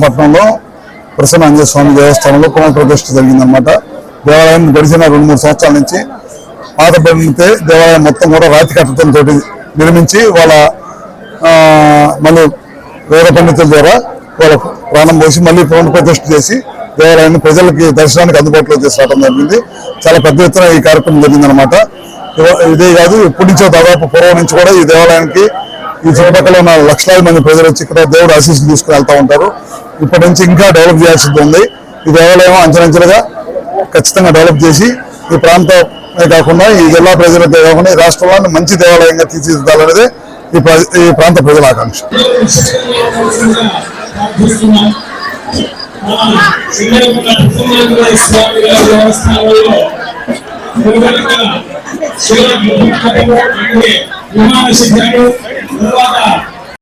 పట్టణంలో ప్రసన్న ఆంజనేయ స్వామి దేవస్థానంలో పునఃప్రతిష్ఠ జరిగిందనమాట దేవాలయం గడిచిన రెండు మూడు సంవత్సరాల నుంచి పాతబడితే దేవాలయం మొత్తం కూడా రాతి కట్టడంతో నిర్మించి వాళ్ళ ఆ, మళ్ళీ వేద పండితుల ద్వారా వాళ్ళ ప్రాణం పోసి మళ్ళీ పునఃప్రతిష్ఠ చేసి దేవాలయాన్ని ప్రజలకి దర్శనానికి అందుబాటులో తీసుకురావడం జరిగింది. చాలా పెద్ద ఎత్తున ఈ కార్యక్రమం జరిగిందనమాట ఇదే కాదు ఇప్పటి నుంచో దాదాపు పూర్వం నుంచి కూడా ఈ దేవాలయానికి ఈ చుట్టుపక్కల ఉన్న లక్షలాది మంది ప్రజలు వచ్చి ఇక్కడ దేవుడు ఆశీస్సులు తీసుకుని వెళ్తూ ఉంటారు. ఇప్పటి నుంచి ఇంకా డెవలప్ చేయాల్సింది ఉంది. ఈ దేవాలయం అంచెలంచెలుగా ఖచ్చితంగా డెవలప్ చేసి ఈ ప్రాంతమే కాకుండా ఈ జిల్లా ప్రజలకే కాకుండా ఈ రాష్ట్రంలో మంచి దేవాలయంగా తీర్చిదిద్దాలనేది ఈ ఈ ప్రాంత ప్రజల ఆకాంక్ష. విమాన శిక్షణ உருவாக்கலாம்